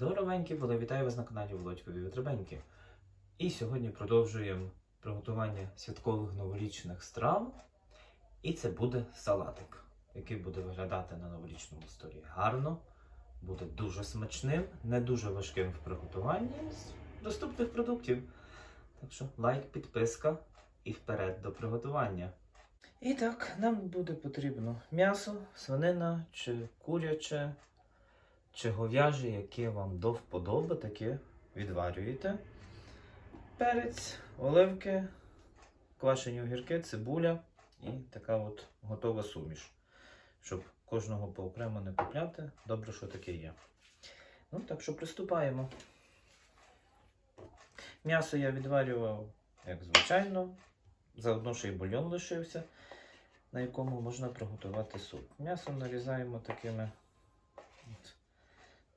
Вітребеньки, були вітаю вас на каналі Володькові Вітребеньки. І сьогодні продовжуємо приготування святкових новорічних страв. І це буде салатик, який буде виглядати на новорічному столі гарно, буде дуже смачним, не дуже важким в приготуванні з доступних продуктів. Так що лайк, підписка і вперед до приготування. І так, нам буде потрібно м'ясо, свинина чи куряче, чи говяже, яке вам до вподоби, таке відварюєте. Перець, оливки, квашені огірки, цибуля і така от готова суміш. Щоб кожного поокремо не купляти, добре, що таке є. Ну, так що приступаємо. М'ясо я відварював, як звичайно. Заодно ще й бульйон лишився, на якому можна приготувати суп. М'ясо нарізаємо такими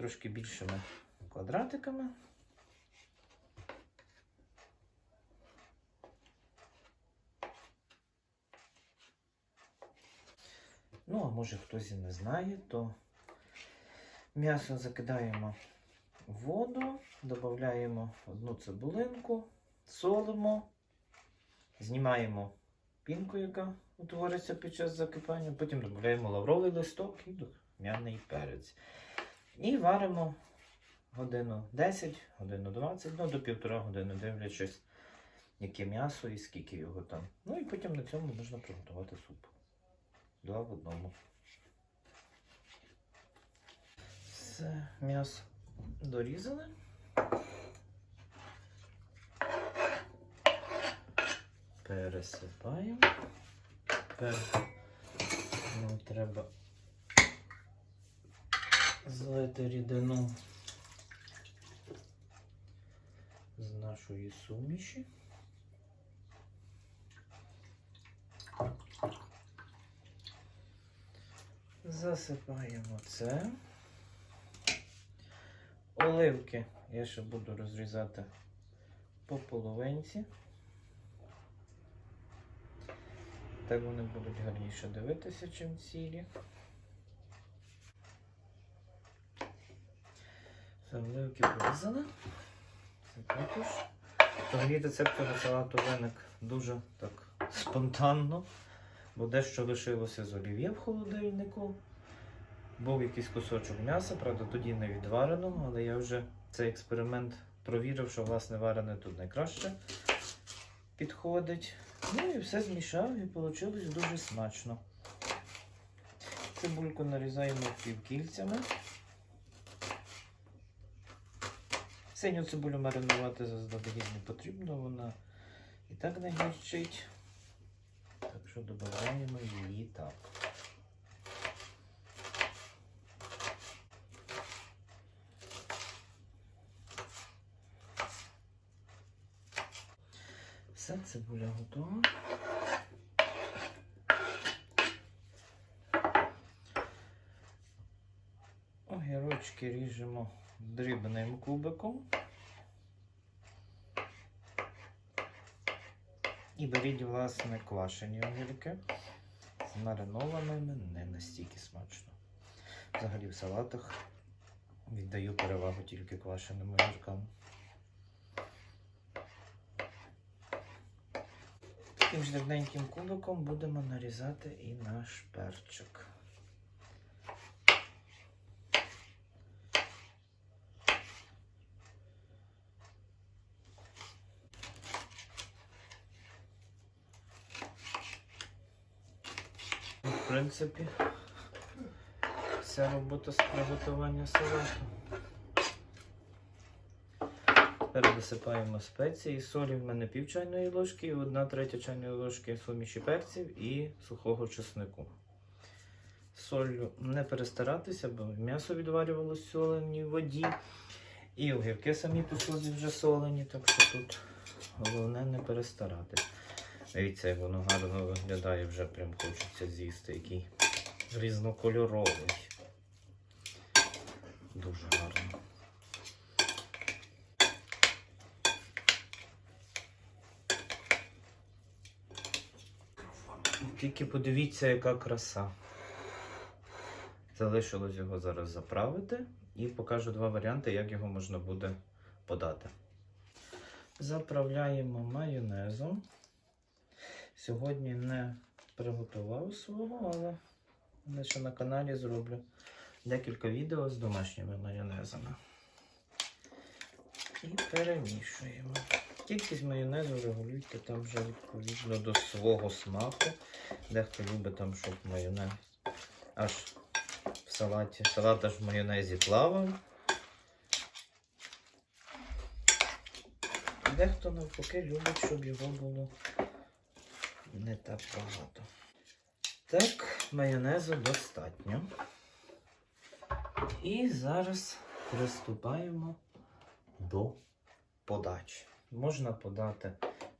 трошки більшими квадратиками. Ну, а може хтось і не знає, то м'ясо закидаємо в воду, додаємо одну цибулинку, солимо, знімаємо пінку, яка утвориться під час закипання, потім додаємо лавровий листок і духмяний перець. І варимо годину 10, годину 20, ну до півтора години, дивлячись, яке м'ясо і скільки його там. Ну і потім на цьому можна приготувати суп. Два в одному. Все, м'ясо дорізали. Пересипаємо. Тепер нам треба злити рідину з нашої суміші. Засипаємо це. Оливки я ще буду розрізати по половинці. Так вони будуть гарніше дивитися, чим цілі. Все, оливки порізали. Це також. Взагалі рецепт салату виник дуже так спонтанно, бо дещо лишилося з олів'є в холодильнику. Був якийсь кусочок м'яса, правда, тоді не відвареного, але я вже цей експеримент провірив, що власне варене тут найкраще підходить. Ну і все змішав і вийшло дуже смачно. Цибульку нарізаємо півкільцями. Синю цибулю маринувати заздалегідь не потрібно, вона і так не гірчить. Так що додаємо її так. Все, цибуля готова. Огірочки ріжемо дрібним кубиком. І беріть, власне, квашені огірки. З маринованими не настільки смачно. Взагалі в салатах віддаю перевагу тільки квашеним огіркам. Таким ж дрібненьким кубиком будемо нарізати і наш перчик. Принципі, вся робота з приготування салату. Тепер досипаємо спеції. Солі в мене пів чайної ложки, одна третя чайної ложки суміші перців і сухого чеснику. Солью не перестаратися, бо м'ясо відварювалося в соленій воді. І огірки самі по собі вже солені, так що тут головне не перестаратись. Дивіться, як воно гарно виглядає, вже прям хочеться з'їсти, який різнокольоровий. Дуже гарно. Тільки подивіться, яка краса. Залишилось його зараз заправити і покажу два варіанти, як його можна буде подати. Заправляємо майонезом. Сьогодні не приготував свого, але лише на каналі зроблю декілька відео з домашніми майонезами. І перемішуємо. Кількість майонезу регулюйте там вже відповідно до свого смаку. Дехто любить там, щоб майонез аж в салаті. Салат аж в майонезі плавав. Дехто навпаки любить, щоб його було не так багато. Так, майонезу достатньо. І зараз приступаємо до подачі. Можна подати,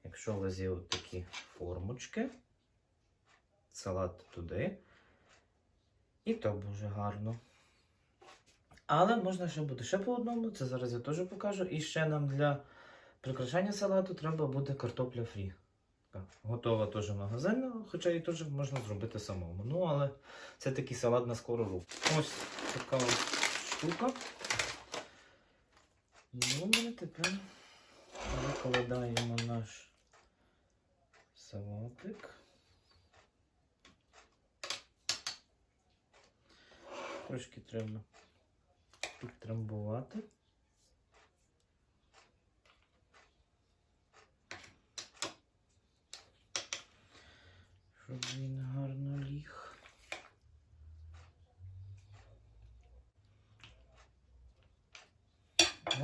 якщо у вас є такі формочки, салат туди. І то дуже гарно. Але можна ще буде ще по одному, це зараз я теж покажу. І ще нам для прикрашання салату треба буде картопля фрі. Готова теж магазинна, хоча і теж можна зробити самому. Ну, але це такий салат на скору руку. Ось така штука. Ну, ми тепер викладаємо наш салатик. Трошки треба підтрамбувати. Щоб він гарно ліг.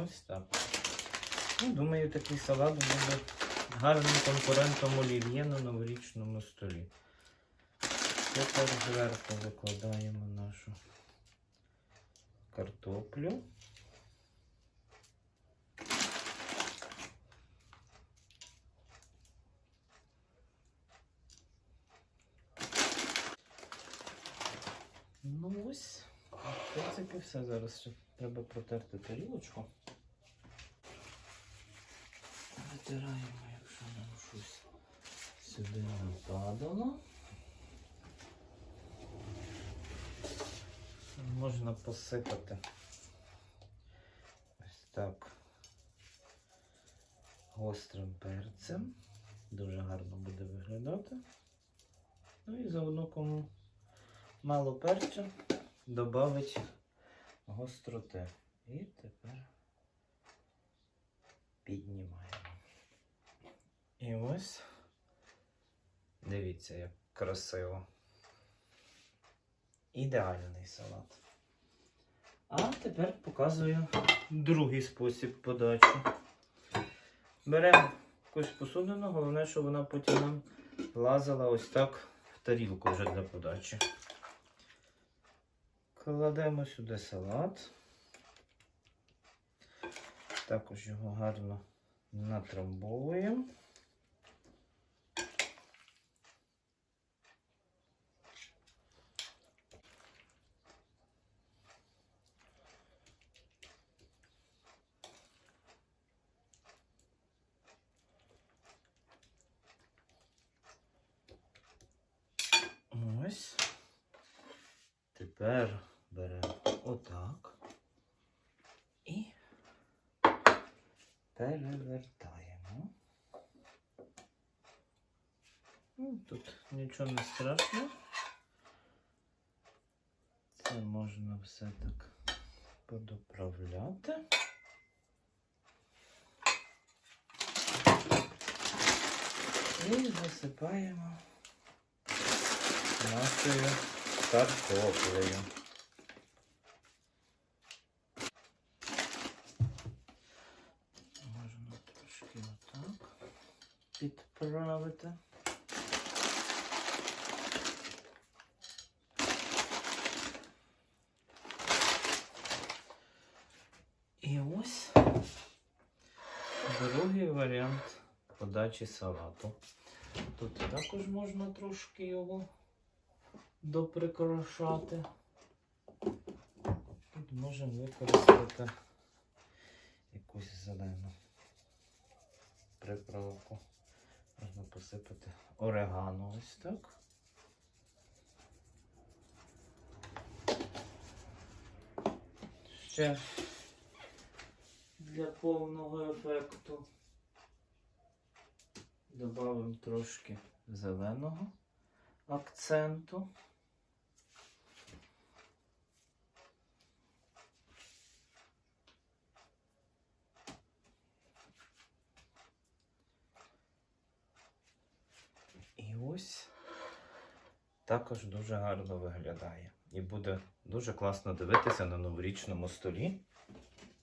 Ось так. Ну, думаю, такий салат буде гарним конкурентом олів'є на новорічному столі. Тепер зверху викладаємо нашу картоплю. Ну ось, в принципі, все. Зараз ще треба протерти тарілочку. Витираємо, якщо нам щось сюди не падало. Можна посипати ось так гострим перцем. Дуже гарно буде виглядати. Ну і заодно кому мало перцю, додавить гостроти. І тепер піднімаємо. І ось дивіться, як красиво. Ідеальний салат. А тепер показую другий спосіб подачі. Беремо якусь посудину, головне, щоб вона потім нам лазила ось так в тарілку вже для подачі. Кладемо сюди салат. Також його гарно натрамбовуємо. Ось. Тепер беремо отак і перевертаємо. Ну, Тут нічого не страшно. Це можна все так подоправляти. І засипаємо нашою картоплею. Можна трошки отак підправити. І ось другий варіант подачі салату. Тут також можна трошки його доприкрашати. Тут можемо використати якусь зелену приправку. Можна посипати орегано ось так. ще для повного ефекту додамо трошки зеленого акценту. І ось також дуже гарно виглядає. І буде дуже класно дивитися на новорічному столі.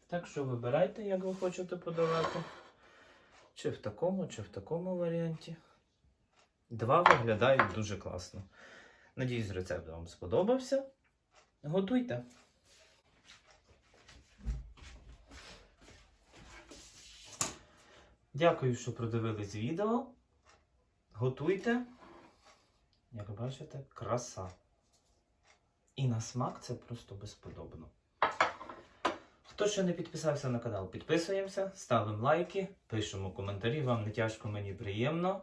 Так що вибирайте, як ви хочете подавати. Чи в такому, чи в такому варіанті. Два виглядають дуже класно. Надіюсь, рецепт вам сподобався. Готуйте. Дякую, що продивились відео. Готуйте. Як бачите, краса. І на смак це просто безподобно. Хто ще не підписався на канал, підписуємося, ставимо лайки, пишемо коментарі, вам не тяжко, мені приємно.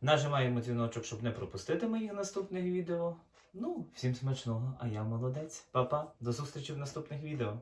Нажимаємо дзвіночок, щоб не пропустити моїх наступних відео. Ну, всім смачного, а я молодець. Па-па, до зустрічі в наступних відео.